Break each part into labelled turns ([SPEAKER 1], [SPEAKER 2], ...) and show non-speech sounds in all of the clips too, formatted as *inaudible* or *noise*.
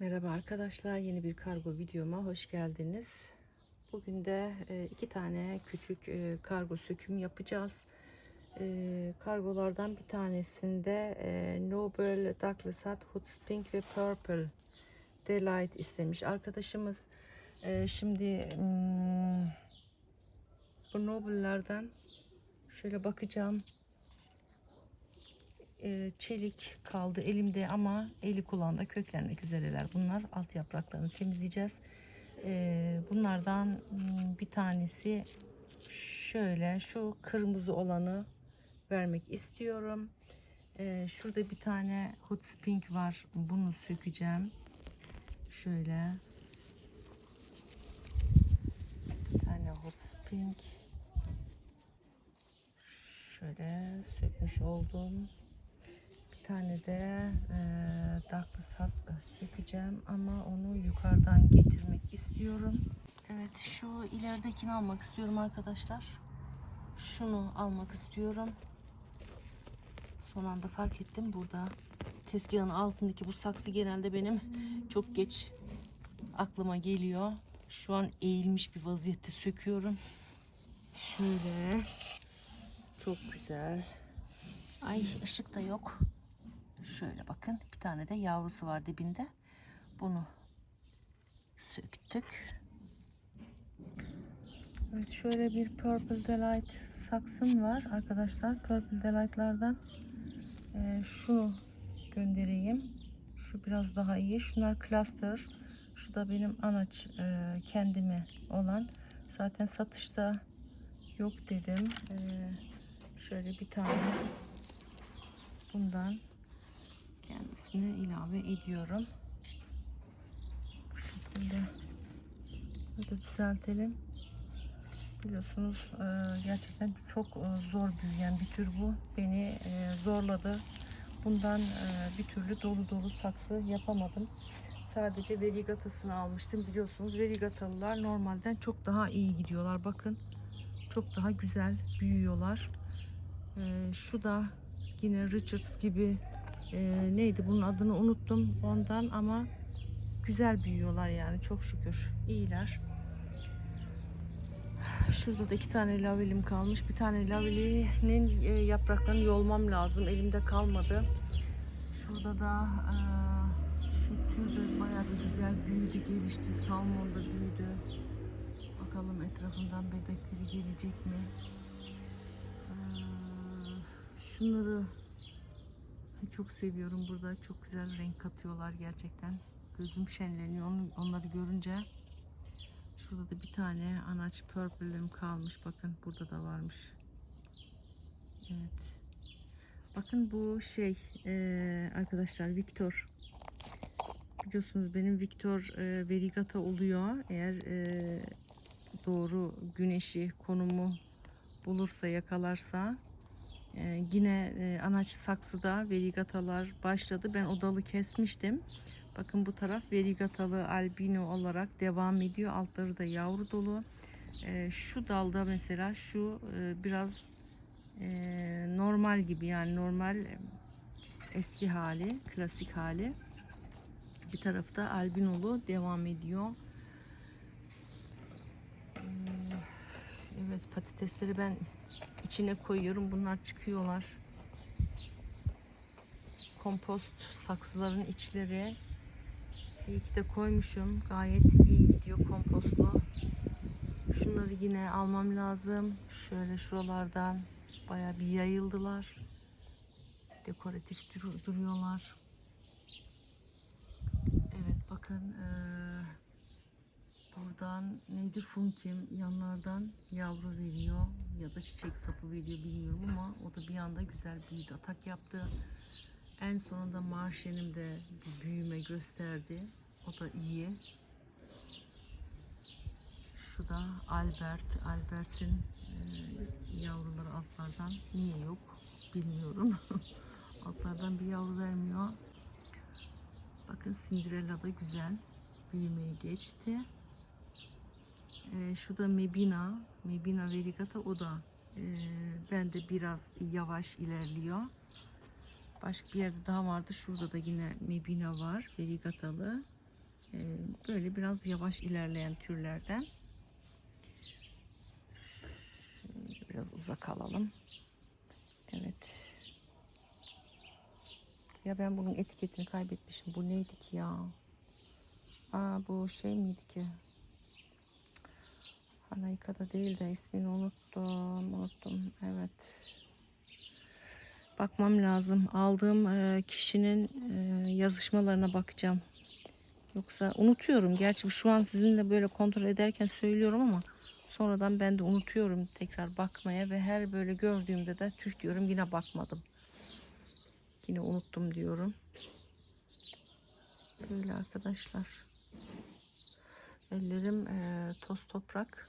[SPEAKER 1] Merhaba arkadaşlar, yeni bir kargo videoma hoş geldiniz. Bugün de e, iki tane küçük e, kargo söküm yapacağız. E, kargolardan bir tanesinde e, Nobel Douglas Hat Hoods Pink ve Purple Delight istemiş arkadaşımız. Şimdi hmm, bu Nobel'lerden şöyle bakacağım e, çelik kaldı elimde ama eli kulağında köklenmek üzereler. Bunlar alt yapraklarını temizleyeceğiz. E, bunlardan hmm, bir tanesi şöyle şu kırmızı olanı vermek istiyorum. E, şurada bir tane hot pink var. Bunu sökeceğim. Şöyle bir tane hot pink şöyle sökmüş oldum tane de e, daklı sap sökeceğim ama onu yukarıdan getirmek istiyorum. Evet şu ileridekini almak istiyorum arkadaşlar. Şunu almak istiyorum. Son anda fark ettim burada tezgahın altındaki bu saksı genelde benim çok geç aklıma geliyor. Şu an eğilmiş bir vaziyette söküyorum. Şöyle çok güzel. Ay ışık da yok. Şöyle bakın bir tane de yavrusu var dibinde. Bunu söktük. Evet şöyle bir Purple Delight saksım var arkadaşlar. Purple Delight'lardan e, şunu göndereyim. Şu biraz daha iyi. Şunlar cluster. Şu da benim anaç e, kendime olan. Zaten satışta yok dedim. E, şöyle bir tane bundan kendisine ilave ediyorum. Bu şekilde böyle düzeltelim. Biliyorsunuz e, gerçekten çok e, zor büyüyen bir tür bu. Beni e, zorladı. Bundan bir türlü dolu dolu saksı yapamadım. Sadece verigatasını almıştım. Biliyorsunuz verigatalılar normalden çok daha iyi gidiyorlar. Bakın çok daha güzel büyüyorlar. Şu da yine Richards gibi e, neydi bunun adını unuttum ondan ama güzel büyüyorlar yani çok şükür iyiler. Şurada da iki tane lavelim kalmış. Bir tane lavelinin e, yapraklarını yolmam lazım. Elimde kalmadı. Şurada da e, şu tür de bayağı bir güzel büyüdü, gelişti. Salmon da büyüdü. Bakalım etrafından bebekleri gelecek mi? E, şunları çok seviyorum burada. Çok güzel renk katıyorlar gerçekten. Gözüm şenleniyor onu, onları görünce. Şurada da bir tane anaç purple'ım kalmış. Bakın burada da varmış. Evet. Bakın bu şey e, arkadaşlar Victor. Biliyorsunuz benim Victor e, verigata oluyor. Eğer e, doğru güneşi konumu bulursa yakalarsa ee, yine e, anaç saksıda verigatalar başladı. Ben o dalı kesmiştim. Bakın bu taraf verigatalı albino olarak devam ediyor. Altları da yavru dolu. Ee, şu dalda mesela şu e, biraz e, normal gibi yani normal e, eski hali, klasik hali. Bir tarafta albinolu devam ediyor. Ee, evet patatesleri ben içine koyuyorum. Bunlar çıkıyorlar. Kompost saksıların içleri. İyi ki de koymuşum. Gayet iyi gidiyor kompostlu. Şunları yine almam lazım. Şöyle şuralardan baya bir yayıldılar. Dekoratif dur duruyorlar. Evet bakın ee, buradan neydi funkim yanlardan yavru veriyor ya da çiçek sapı veriyor bilmiyorum ama o da bir anda güzel büyüdü. Atak yaptı. En sonunda marşenim de bir büyüme gösterdi. O da iyi. Şu da Albert. Albert'in e, yavruları altlardan niye yok bilmiyorum. *laughs* altlardan bir yavru vermiyor. Bakın Cinderella da güzel büyümeyi geçti. E, şu da Mebina. Mebina verigata o da e, bende biraz yavaş ilerliyor. Başka bir yerde daha vardı. Şurada da yine Mebina var. Verigatalı. Ee, böyle biraz yavaş ilerleyen türlerden. Şöyle biraz uzak alalım. Evet. Ya ben bunun etiketini kaybetmişim. Bu neydi ki ya? Aa bu şey miydi ki? Hanayka'da değil de ismini unuttum. Unuttum. Evet. Bakmam lazım. Aldığım e, kişinin e, yazışmalarına bakacağım. Yoksa unutuyorum. Gerçi şu an sizinle böyle kontrol ederken söylüyorum ama sonradan ben de unutuyorum tekrar bakmaya ve her böyle gördüğümde de tüh diyorum yine bakmadım. Yine unuttum diyorum. Böyle arkadaşlar. Ellerim e, toz toprak.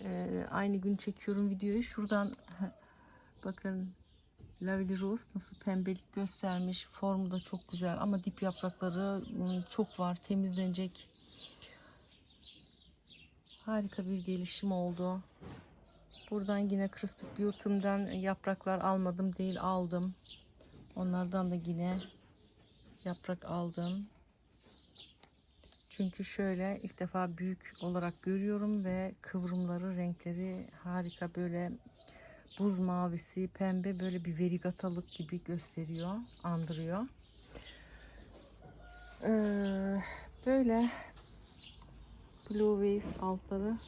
[SPEAKER 1] E, aynı gün çekiyorum videoyu. Şuradan *laughs* bakın Lavely Rose nasıl pembelik göstermiş. Formu da çok güzel ama dip yaprakları çok var. Temizlenecek. Harika bir gelişim oldu. Buradan yine Crispy Beauty'mden yapraklar almadım değil aldım. Onlardan da yine yaprak aldım. Çünkü şöyle ilk defa büyük olarak görüyorum ve kıvrımları, renkleri harika böyle buz mavisi, pembe böyle bir verigatalık gibi gösteriyor, andırıyor. Ee, böyle Blue Waves altları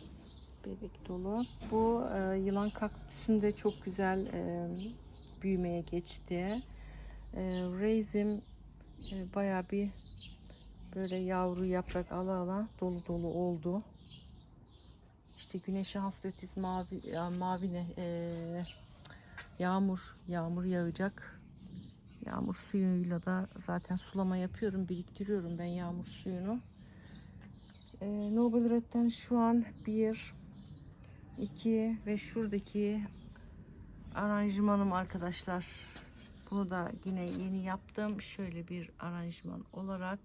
[SPEAKER 1] bebek dolu. Bu e, yılan kaktüsünde çok güzel e, büyümeye geçti. E, Raisin e, bayağı bir böyle yavru yaprak ala ala dolu dolu oldu. İşte güneşe hasretiz mavi ya mavi ne yağmur yağmur yağacak. Yağmur suyuyla da zaten sulama yapıyorum, biriktiriyorum ben yağmur suyunu. E, Noble Red'den şu an bir, iki ve şuradaki aranjmanım arkadaşlar. Bunu da yine yeni yaptım. Şöyle bir aranjman olarak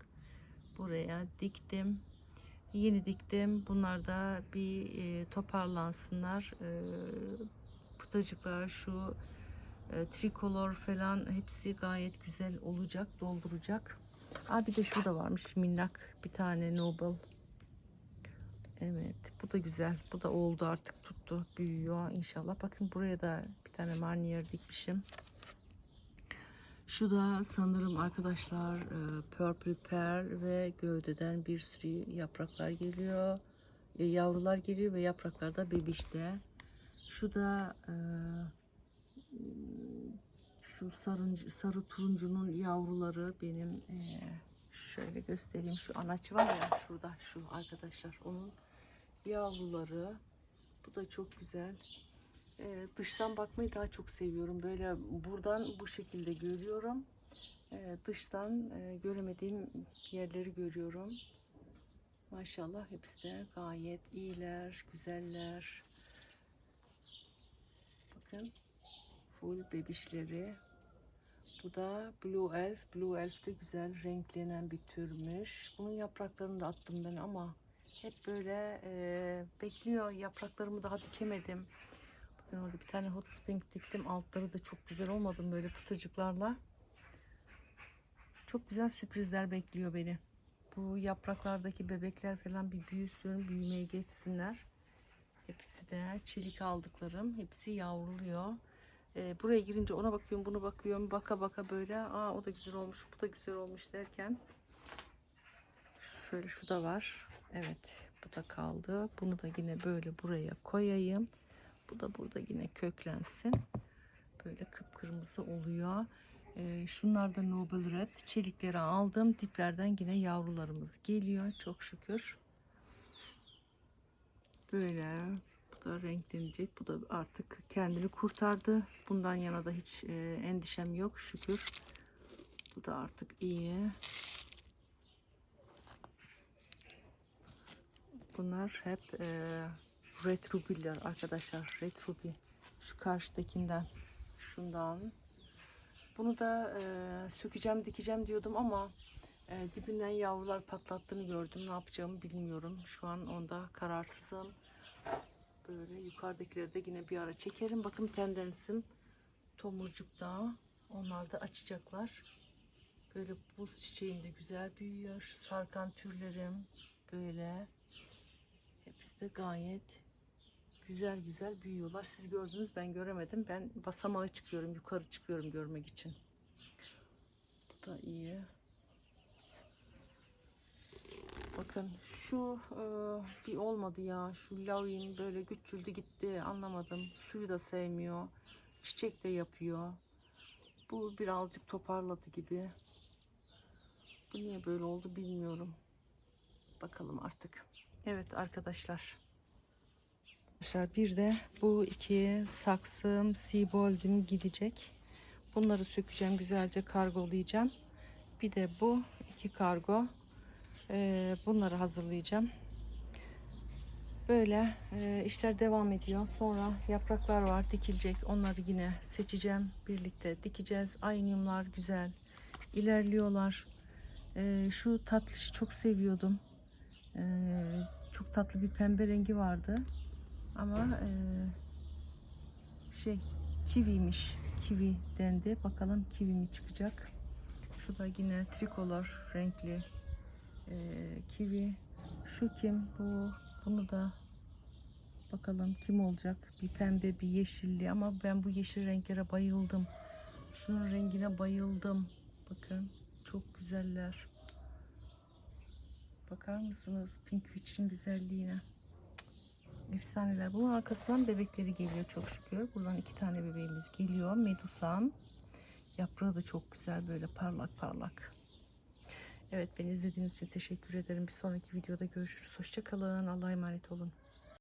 [SPEAKER 1] buraya diktim. Yeni diktim. Bunlar da bir e, toparlansınlar. E, pıtacıklar şu e, trikolor falan hepsi gayet güzel olacak. Dolduracak. Aa, bir de şurada varmış minnak bir tane Noble. Evet bu da güzel. Bu da oldu artık tuttu. Büyüyor inşallah. Bakın buraya da bir tane marnier dikmişim. Şu da sanırım arkadaşlar e, Purple Pear ve gövdeden bir sürü yapraklar geliyor. E, Yavrular geliyor ve yapraklar da bebişte. Şu da e, şu sarıncı, sarı turuncunun yavruları benim şöyle göstereyim. Şu anaç var ya şurada şu arkadaşlar onun yavruları. Bu da çok güzel. Ee, dıştan bakmayı daha çok seviyorum. Böyle buradan bu şekilde görüyorum. Ee, dıştan e, göremediğim yerleri görüyorum. Maşallah hepsi de gayet iyiler, güzeller. Bakın full bebişleri. Bu da Blue Elf. Blue Elf de güzel renklenen bir türmüş. Bunun yapraklarını da attım ben ama hep böyle e, bekliyor. Yapraklarımı daha dikemedim. Bakın orada bir tane hot spring diktim. Altları da çok güzel olmadı böyle pıtırcıklarla. Çok güzel sürprizler bekliyor beni. Bu yapraklardaki bebekler falan bir büyüsün, büyümeye geçsinler. Hepsi de çelik aldıklarım. Hepsi yavruluyor. Ee, buraya girince ona bakıyorum, bunu bakıyorum. Baka baka böyle, aa o da güzel olmuş, bu da güzel olmuş derken. Şöyle şu da var. Evet, bu da kaldı. Bunu da yine böyle buraya koyayım. Bu da burada yine köklensin. Böyle kıpkırmızı oluyor. Ee, şunlar da Noble Red. Çelikleri aldım. Diplerden yine yavrularımız geliyor. Çok şükür. Böyle. Bu da renklenecek. Bu da artık kendini kurtardı. Bundan yana da hiç e, endişem yok. Şükür. Bu da artık iyi. Bunlar hep e, Red Ruby'ler arkadaşlar. Red Ruby. Şu karşıdakinden. Şundan. Bunu da e, sökeceğim dikeceğim diyordum ama e, dibinden yavrular patlattığını gördüm. Ne yapacağımı bilmiyorum. Şu an onda kararsızım. Böyle yukarıdakileri de yine bir ara çekerim. Bakın pendensim tomurcukta. Onlar da açacaklar. Böyle buz çiçeğim de güzel büyüyor. Sarkan türlerim böyle. Hepsi de gayet güzel güzel büyüyorlar. Siz gördünüz ben göremedim. Ben basamağa çıkıyorum. Yukarı çıkıyorum görmek için. Bu da iyi. Bakın şu e, bir olmadı ya. Şu lavin böyle güçüldü gitti. Anlamadım. Suyu da sevmiyor. Çiçek de yapıyor. Bu birazcık toparladı gibi. Bu niye böyle oldu bilmiyorum. Bakalım artık. Evet arkadaşlar. Arkadaşlar bir de bu iki saksım Seabold'um gidecek. Bunları sökeceğim güzelce kargolayacağım. Bir de bu iki kargo. Ee, bunları hazırlayacağım. Böyle e, işler devam ediyor. Sonra yapraklar var dikilecek. Onları yine seçeceğim. Birlikte dikeceğiz. Ayniumlar güzel. ilerliyorlar. Ee, şu tatlışı çok seviyordum. Ee, çok tatlı bir pembe rengi vardı. Ama e, şey kiviymiş. Kivi dendi. Bakalım kivi mi çıkacak. Şu da yine trikolor renkli e, kivi. Şu kim? Bu. Bunu da bakalım kim olacak? Bir pembe, bir yeşilli ama ben bu yeşil renklere bayıldım. Şunun rengine bayıldım. Bakın çok güzeller. Bakar mısınız Pink Witch'in güzelliğine? Efsaneler. Bunun arkasından bebekleri geliyor çok şükür. Buradan iki tane bebeğimiz geliyor. Medusam. Yaprağı da çok güzel böyle parlak parlak. Evet beni izlediğiniz için teşekkür ederim. Bir sonraki videoda görüşürüz. Hoşçakalın. Allah'a emanet olun.